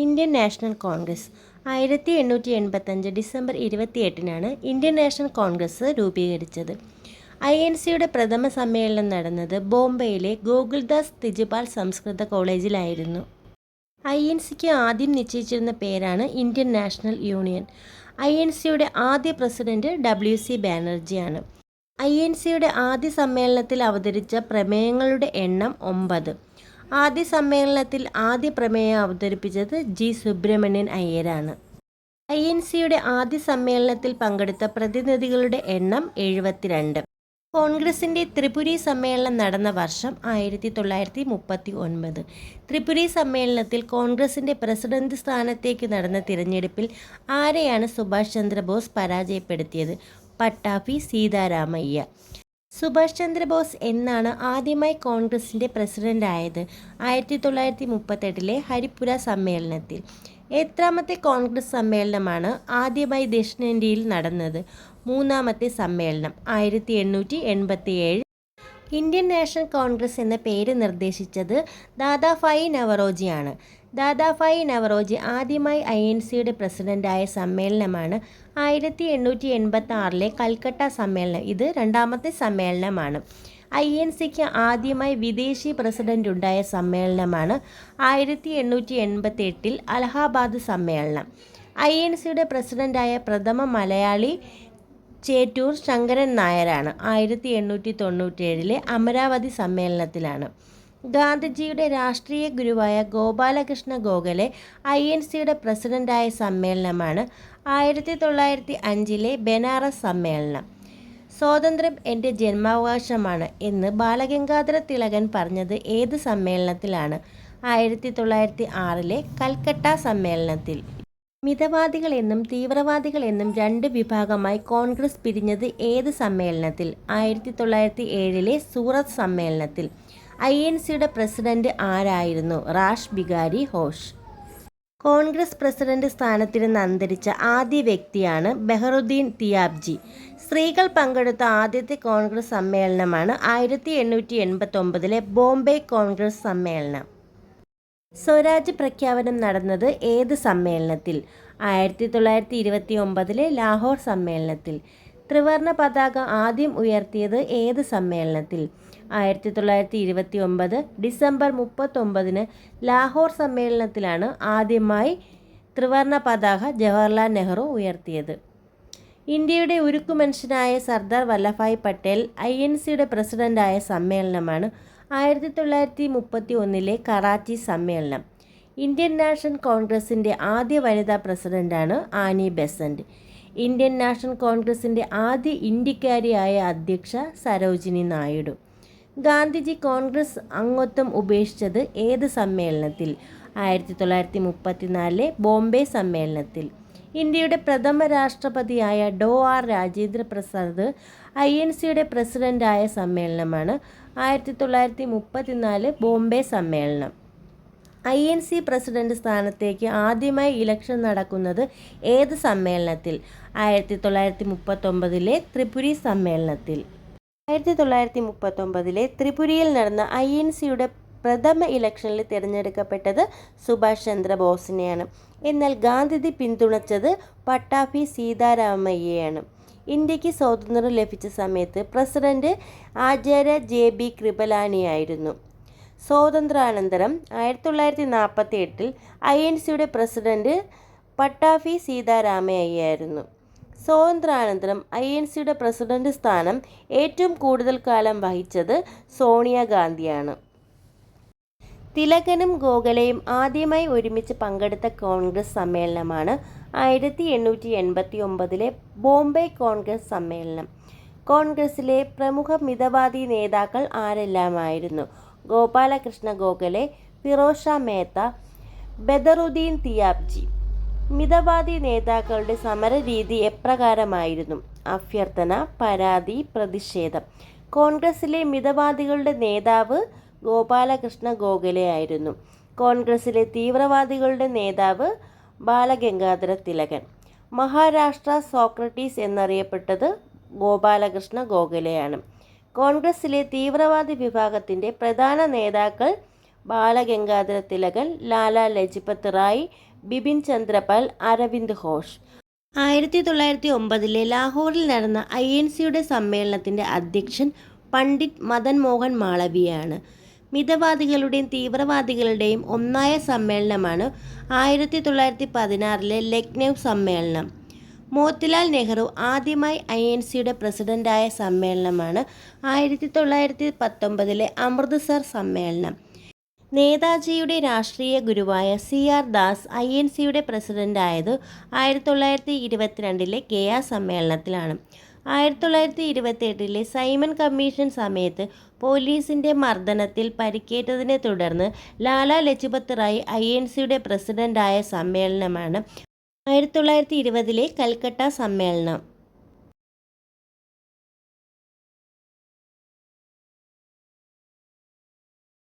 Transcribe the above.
Indian National Congress. ആയിരത്തി എണ്ണൂറ്റി എൺപത്തഞ്ച് ഡിസംബർ ഇരുപത്തിയെട്ടിനാണ് ഇന്ത്യൻ നാഷണൽ കോൺഗ്രസ് രൂപീകരിച്ചത്. ഐ എൻ സിയുടെ പ്രഥമ സമ്മേളനം നടന്നത് ബോംബെയിലെ ഗോകുൽദാസ് തിജുപാൽ സംസ്കൃത കോളേജിലായിരുന്നു. ഐ എൻ സിക്ക് ആദ്യം നിശ്ചയിച്ചിരുന്ന പേരാണ് Indian National Union. I N സിയുടെ ആദ്യ പ്രസിഡന്റ് ഡബ്ല്യു സി ബാനർജിയാണ്. ഐ എൻ സിയുടെ ആദ്യ സമ്മേളനത്തിൽ അവതരിച്ച പ്രമേയങ്ങളുടെ എണ്ണം ഒമ്പത്. ആദ്യ സമ്മേളനത്തിൽ ആദ്യ പ്രമേയം അവതരിപ്പിച്ചത് ജി സുബ്രഹ്മണ്യൻ അയ്യരാണ്. ഐ എൻ സിയുടെ ആദ്യ സമ്മേളനത്തിൽ പങ്കെടുത്ത പ്രതിനിധികളുടെ എണ്ണം എഴുപത്തിരണ്ട്. കോൺഗ്രസിന്റെ ത്രിപുരി സമ്മേളനം നടന്ന വർഷം ആയിരത്തി തൊള്ളായിരത്തി മുപ്പത്തി ഒൻപത് ത്രിപുരി സമ്മേളനത്തിൽ കോൺഗ്രസിന്റെ പ്രസിഡന്റ് സ്ഥാനത്തേക്ക് നടന്ന തിരഞ്ഞെടുപ്പിൽ ആരെയാണ് സുഭാഷ് ചന്ദ്രബോസ് പരാജയപ്പെടുത്തിയത്? പട്ടാഫി സീതാരാമയ്യ. സുഭാഷ് ചന്ദ്രബോസ് എന്നാണ് ആദ്യമായി കോൺഗ്രസിന്റെ പ്രസിഡന്റ് ആയത് ആയിരത്തി തൊള്ളായിരത്തി മുപ്പത്തെട്ടിലെ ഹരിപ്പുര സമ്മേളനത്തിൽ. എത്രാമത്തെ കോൺഗ്രസ് സമ്മേളനമാണ് ആദ്യമായി ദക്ഷിണേന്ത്യയിൽ നടന്നത്. മൂന്നാമത്തെ സമ്മേളനം ആയിരത്തി എണ്ണൂറ്റി എൺപത്തി ഏഴ് ഇന്ത്യൻ നാഷണൽ കോൺഗ്രസ് എന്ന പേര് നിർദ്ദേശിച്ചത് ദാദാഫായി നവറോജിയാണ്. ദാദാഫായി നവറോജി ആദ്യമായി ഐ എൻ സിയുടെ പ്രസിഡന്റായ സമ്മേളനമാണ്. ആയിരത്തി എണ്ണൂറ്റി എൺപത്തി ആറിലെ കൽക്കട്ട സമ്മേളനം. ഇത് രണ്ടാമത്തെ സമ്മേളനമാണ്. ഐ എൻ സിക്ക് ആദ്യമായി വിദേശി പ്രസിഡന്റ് ഉണ്ടായ സമ്മേളനമാണ് ആയിരത്തി എണ്ണൂറ്റി എൺപത്തി എട്ടിൽ അലഹാബാദ് സമ്മേളനം. ഐ എൻ സിയുടെ പ്രസിഡന്റായ പ്രഥമ മലയാളി ചേറ്റൂർ ശങ്കരൻ നായരാണ് ആയിരത്തി എണ്ണൂറ്റി തൊണ്ണൂറ്റേഴിലെ അമരാവതി സമ്മേളനത്തിലാണ്. ഗാന്ധിജിയുടെ രാഷ്ട്രീയ ഗുരുവായ ഗോപാലകൃഷ്ണ ഗോഖലെ ഐ എൻ സിയുടെ പ്രസിഡന്റായ സമ്മേളനമാണ് ആയിരത്തി തൊള്ളായിരത്തി അഞ്ചിലെ ബനാറസ് സമ്മേളനം. സ്വാതന്ത്ര്യം എന്റെ ജന്മാവകാശമാണ് എന്ന് ബാലഗംഗാധര തിലകൻ പറഞ്ഞത് ഏത് സമ്മേളനത്തിലാണ്? ആയിരത്തി തൊള്ളായിരത്തി ആറിലെ കൽക്കട്ട സമ്മേളനത്തിൽ. മിതവാദികൾ എന്നും തീവ്രവാദികൾ എന്നും രണ്ട് വിഭാഗമായി കോൺഗ്രസ് പിരിഞ്ഞത് ഏത് സമ്മേളനത്തിൽ? ആയിരത്തി തൊള്ളായിരത്തി ഏഴിലെ സൂറത്ത് സമ്മേളനത്തിൽ. ഐ എൻ സിയുടെ പ്രസിഡന്റ് ആരായിരുന്നു? റാഷ് ബിഗാരി ഹോഷ് കോൺഗ്രസ് പ്രസിഡന്റ് സ്ഥാനത്തിരുന്ന് അന്തരിച്ച ആദ്യ വ്യക്തിയാണ് ബെഹറുദ്ദീൻ തിയാബ്ജി. സ്ത്രീകൾ പങ്കെടുത്ത ആദ്യത്തെ കോൺഗ്രസ് സമ്മേളനമാണ് ആയിരത്തി എണ്ണൂറ്റി എൺപത്തി ഒമ്പതിലെ ബോംബെ കോൺഗ്രസ് സമ്മേളനം. സ്വരാജ് പ്രഖ്യാപനം നടന്നത് ഏത് സമ്മേളനത്തിൽ? ആയിരത്തി തൊള്ളായിരത്തി ഇരുപത്തി ഒമ്പതിലെ ലാഹോർ സമ്മേളനത്തിൽ. ത്രിവർണ പതാക ആദ്യം ഉയർത്തിയത് ഏത് സമ്മേളനത്തിൽ? ആയിരത്തി തൊള്ളായിരത്തി ഇരുപത്തി ഒമ്പത് ഡിസംബർ മുപ്പത്തൊമ്പതിന് ലാഹോർ സമ്മേളനത്തിലാണ് ആദ്യമായി ത്രിവർണ പതാക ജവഹർലാൽ നെഹ്റു ഉയർത്തിയത്. ഇന്ത്യയുടെ ഉരുക്കുമനുഷ്യനായ സർദാർ വല്ലഭായ് പട്ടേൽ ഐ എൻ സിയുടെ പ്രസിഡന്റായ സമ്മേളനമാണ് ആയിരത്തി തൊള്ളായിരത്തി മുപ്പത്തി ഒന്നിലെ കറാച്ചി സമ്മേളനം. ഇന്ത്യൻ നാഷണൽ കോൺഗ്രസിന്റെ ആദ്യ വനിതാ പ്രസിഡന്റാണ് ആനി ബെസന്റ് ഇന്ത്യൻ നാഷണൽ കോൺഗ്രസിന്റെ ആദ്യ ഇന്ത്യക്കാരിയായ അധ്യക്ഷ സരോജിനി നായിഡു. ഗാന്ധിജി കോൺഗ്രസ് അംഗത്വം ഉപേക്ഷിച്ചത് ഏത് സമ്മേളനത്തിൽ? ആയിരത്തി തൊള്ളായിരത്തി മുപ്പത്തിനാലിലെ ബോംബെ സമ്മേളനത്തിൽ. ഇന്ത്യയുടെ പ്രഥമ രാഷ്ട്രപതിയായ Dr R Rajendra Prasad I N സിയുടെ പ്രസിഡന്റായ സമ്മേളനമാണ് ആയിരത്തി തൊള്ളായിരത്തി മുപ്പത്തിനാല് ബോംബെ സമ്മേളനം. ഐ എൻ സി പ്രസിഡന്റ് സ്ഥാനത്തേക്ക് ആദ്യമായി ഇലക്ഷൻ നടക്കുന്നത് ഏത് സമ്മേളനത്തിൽ? ആയിരത്തി തൊള്ളായിരത്തി മുപ്പത്തൊമ്പതിലെ ത്രിപുരി സമ്മേളനത്തിൽ. ആയിരത്തി തൊള്ളായിരത്തി മുപ്പത്തൊമ്പതിലെ ത്രിപുരയിൽ നടന്ന ഐ എൻ സിയുടെ പ്രഥമ ഇലക്ഷനിൽ തിരഞ്ഞെടുക്കപ്പെട്ടത് സുഭാഷ് ചന്ദ്രബോസിനെയാണ്. എന്നാൽ ഗാന്ധിജി പിന്തുണച്ചത് പട്ടാഭി സീതാരാമയ്യയാണ്. ഇന്ത്യയ്ക്ക് സ്വാതന്ത്ര്യം ലഭിച്ച സമയത്ത് പ്രസിഡന്റ് ആചാര്യ ജെ ബി കൃപലാനിയായിരുന്നു. സ്വാതന്ത്ര്യാനന്തരം ആയിരത്തി തൊള്ളായിരത്തി നാൽപ്പത്തി എട്ടിൽ ഐ എൻ സിയുടെ പ്രസിഡന്റ് പട്ടാഭി സീതാരാമയ്യായിരുന്നു. സ്വാതന്ത്ര്യാനന്തരം ഐ എൻ സിയുടെ പ്രസിഡന്റ് സ്ഥാനം ഏറ്റവും കൂടുതൽ കാലം വഹിച്ചത് സോണിയാഗാന്ധിയാണ് തിലകനും ഗോഖലെയും ആദ്യമായി ഒരുമിച്ച് പങ്കെടുത്ത കോൺഗ്രസ് സമ്മേളനമാണ് ആയിരത്തി എണ്ണൂറ്റി എൺപത്തി ഒമ്പതിലെ ബോംബെ കോൺഗ്രസ് സമ്മേളനം. കോൺഗ്രസിലെ പ്രമുഖ മിതവാദി നേതാക്കൾ ആരെല്ലാമായിരുന്നു? ഗോപാലകൃഷ്ണ ഗോഖലെ ഫിറോഷ മേത്ത ബദറുദ്ദീൻ തിയാബ്ജി മിതവാദി നേതാക്കളുടെ സമരരീതി എപ്രകാരമായിരുന്നു? അഭ്യർത്ഥന പരാതി പ്രതിഷേധം. കോൺഗ്രസിലെ മിതവാദികളുടെ നേതാവ് ഗോപാലകൃഷ്ണ ഗോഖലെ ആയിരുന്നു. കോൺഗ്രസിലെ തീവ്രവാദികളുടെ നേതാവ് ബാലഗംഗാധര തിലകൻ. മഹാരാഷ്ട്ര സോക്രട്ടീസ് എന്നറിയപ്പെട്ടത് ഗോപാലകൃഷ്ണ ഗോഖലെയാണ്. കോൺഗ്രസിലെ തീവ്രവാദി വിഭാഗത്തിന്റെ പ്രധാന നേതാക്കൾ ബാലഗംഗാധര തിലകൻ ലാല ലജ്പത് റായ് ബിപിൻ ചന്ദ്രപാൽ അരവിന്ദ് ഘോഷ്. ആയിരത്തി തൊള്ളായിരത്തി ഒമ്പതിലെ ലാഹോറിൽ നടന്ന ഐ എൻ സിയുടെ സമ്മേളനത്തിന്റെ അധ്യക്ഷൻ പണ്ഡിറ്റ് മദൻ മോഹൻ മാളവിയാണ്. മിതവാദികളുടെയും തീവ്രവാദികളുടെയും ഒന്നായ സമ്മേളനമാണ് ആയിരത്തി തൊള്ളായിരത്തി പതിനാറിലെ ലക്നൗ സമ്മേളനം. മോത്തിലാൽ നെഹ്റു ആദ്യമായി ഐ എൻ സിയുടെ പ്രസിഡന്റായ സമ്മേളനമാണ് ആയിരത്തി തൊള്ളായിരത്തി പത്തൊമ്പതിലെ അമൃത്സർ സമ്മേളനം. നേതാജിയുടെ രാഷ്ട്രീയ ഗുരുവായ C R Das I N സിയുടെ പ്രസിഡന്റായത് ആയിരത്തി തൊള്ളായിരത്തി ഇരുപത്തിരണ്ടിലെ ഗയ സമ്മേളനത്തിലാണ്. ആയിരത്തി തൊള്ളായിരത്തി ഇരുപത്തിയെട്ടിലെ സൈമൺ കമ്മീഷൻ സമയത്ത് പോലീസിന്റെ മർദ്ദനത്തിൽ പരിക്കേറ്റതിനെ തുടർന്ന് ലാല ലജ്പത് റായ് ഐ എൻ സിയുടെ പ്രസിഡന്റായ സമ്മേളനമാണ് ആയിരത്തി തൊള്ളായിരത്തി ഇരുപതിലെ കൽക്കട്ട സമ്മേളനം.